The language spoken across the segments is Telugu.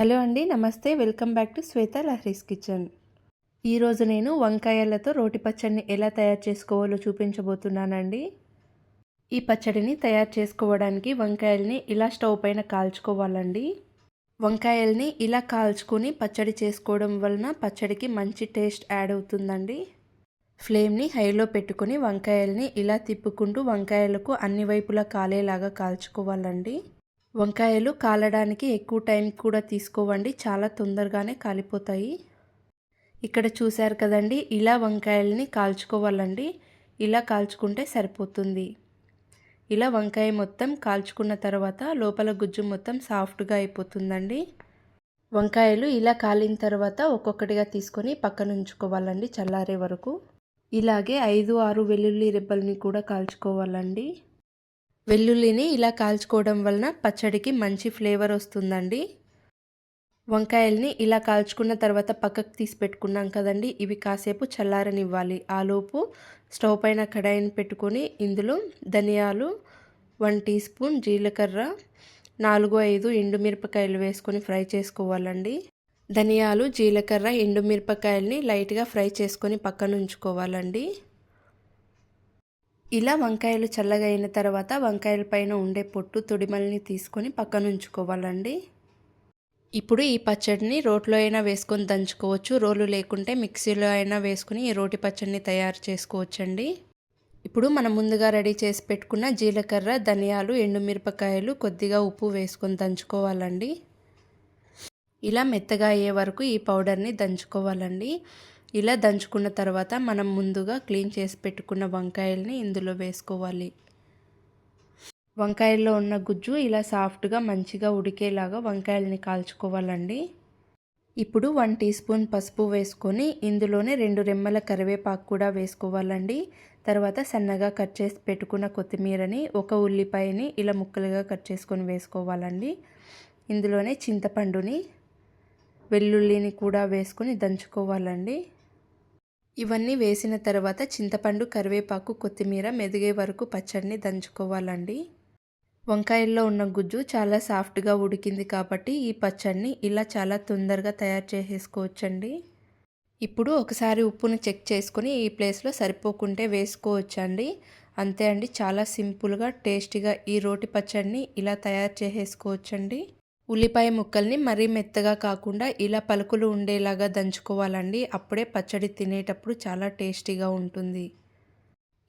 హలో అండి నమస్తే. Welcome back to Shweta Lahari's kitchen. ఈరోజు నేను వంకాయలతో రోటి పచ్చడిని ఎలా తయారు చేసుకోవాలో చూపించబోతున్నానండి. ఈ పచ్చడిని తయారు చేసుకోవడానికి వంకాయల్ని ఇలా స్టవ్ పైన కాల్చుకోవాలండి. వంకాయల్ని ఇలా కాల్చుకొని పచ్చడి చేసుకోవడం వలన పచ్చడికి మంచి టేస్ట్ యాడ్ అవుతుందండి. ఫ్లేమ్ని హైలో పెట్టుకుని వంకాయల్ని ఇలా తిప్పుకుంటూ వంకాయలకు అన్ని వైపులా కాలేలాగా కాల్చుకోవాలండి. వంకాయలు కాలడానికి ఎక్కువ టైం కూడా తీసుకోవండి. చాలా తొందరగానే కాలిపోతాయి. ఇక్కడ చూశారు కదండి ఇలా వంకాయల్ని కాల్చుకోవాలండి. ఇలా కాల్చుకుంటే సరిపోతుంది. ఇలా వంకాయ మొత్తం కాల్చుకున్న తర్వాత లోపల గుజ్జు మొత్తం సాఫ్ట్గా అయిపోతుందండి. వంకాయలు ఇలా కాలిన తర్వాత ఒక్కొక్కటిగా తీసుకొని పక్కన ఉంచుకోవాలండి చల్లారే వరకు. ఇలాగే ఐదు ఆరు వెల్లుల్లి రెబ్బల్ని కూడా కాల్చుకోవాలండి. వెల్లుల్లిని ఇలా కాల్చుకోవడం వలన పచ్చడికి మంచి ఫ్లేవర్ వస్తుందండి. వంకాయల్ని ఇలా కాల్చుకున్న తర్వాత పక్కకు తీసి పెట్టుకున్నాం కదండి. ఇవి కాసేపు చల్లారనివ్వాలి. ఆలోపు స్టవ్ పైన కడాయిని పెట్టుకొని ఇందులో ధనియాలు వన్ టీ స్పూన్ జీలకర్ర నాలుగు ఐదు ఎండుమిరపకాయలు వేసుకొని ఫ్రై చేసుకోవాలండి. ధనియాలు జీలకర్ర ఎండుమిరపకాయల్ని లైట్గా ఫ్రై చేసుకొని పక్కన ఉంచుకోవాలండి ఇలా వంకాయలు చల్లగా అయిన తర్వాత వంకాయల పైన ఉండే పొట్టు తొడిమల్ని తీసుకొని పక్కన ఉంచుకోవాలండి ఇప్పుడు ఈ పచ్చడిని రోట్లో అయినా వేసుకొని దంచుకోవచ్చు. రోలు లేకుంటే మిక్సీలో అయినా వేసుకుని ఈ రోటి పచ్చడిని తయారు చేసుకోవచ్చండి. ఇప్పుడు మనం ముందుగా రెడీ చేసి పెట్టుకున్న జీలకర్ర ధనియాలు ఎండుమిరపకాయలు కొద్దిగా ఉప్పు వేసుకొని దంచుకోవాలండి. ఇలా మెత్తగా అయ్యే వరకు ఈ పౌడర్ని దంచుకోవాలండి. ఇలా దంచుకున్న తర్వాత మనం ముందుగా క్లీన్ చేసి పెట్టుకున్న వంకాయల్ని ఇందులో వేసుకోవాలి. వంకాయల్లో ఉన్న గుజ్జు ఇలా సాఫ్ట్గా మంచిగా ఉడికేలాగా వంకాయలని కాల్చుకోవాలండి. ఇప్పుడు వన్ టీ స్పూన్ పసుపు వేసుకొని ఇందులోనే రెండు రెమ్మల కరివేపాకు కూడా వేసుకోవాలండి. తర్వాత సన్నగా కట్ చేసి పెట్టుకున్న కొత్తిమీరని ఒక ఉల్లిపాయని ఇలా ముక్కలుగా కట్ చేసుకొని వేసుకోవాలండి. ఇందులోనే చింతపండుని వెల్లుల్లిని కూడా వేసుకొని దంచుకోవాలండి. ఇవన్నీ వేసిన తర్వాత చింతపండు కరివేపాకు కొత్తిమీర మెదిగే వరకు పచ్చడిని దంచుకోవాలండి. వంకాయల్లో ఉన్న గుజ్జు చాలా సాఫ్ట్గా ఉడికింది కాబట్టి ఈ పచ్చడిని ఇలా చాలా తొందరగా తయారు చేసేసుకోవచ్చండి. ఇప్పుడు ఒకసారి ఉప్పును చెక్ చేసుకొని ఈ ప్లేస్లో సరిపోకుంటే వేసుకోవచ్చండి. అంతే అండి చాలా సింపుల్గా టేస్టీగా ఈ రోటి పచ్చడిని ఇలా తయారు చేసేసుకోవచ్చండి. ఉల్లిపాయ ముక్కల్ని మరీ మెత్తగా కాకుండా ఇలా పలుకులు ఉండేలాగా దంచుకోవాలండి. అప్పుడే పచ్చడి తినేటప్పుడు చాలా టేస్టీగా ఉంటుంది.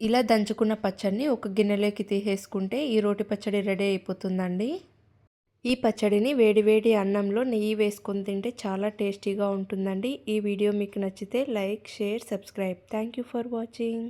ఇలా దంచుకున్న పచ్చడిని ఒక గిన్నెలోకి తీసేసుకుంటే ఈ రోటి పచ్చడి రెడీ అయిపోతుందండి. ఈ పచ్చడిని వేడివేడి అన్నంలో నెయ్యి వేసుకొని తింటే చాలా టేస్టీగా ఉంటుందండి. ఈ వీడియో మీకు నచ్చితే like share subscribe. Thank you for watching.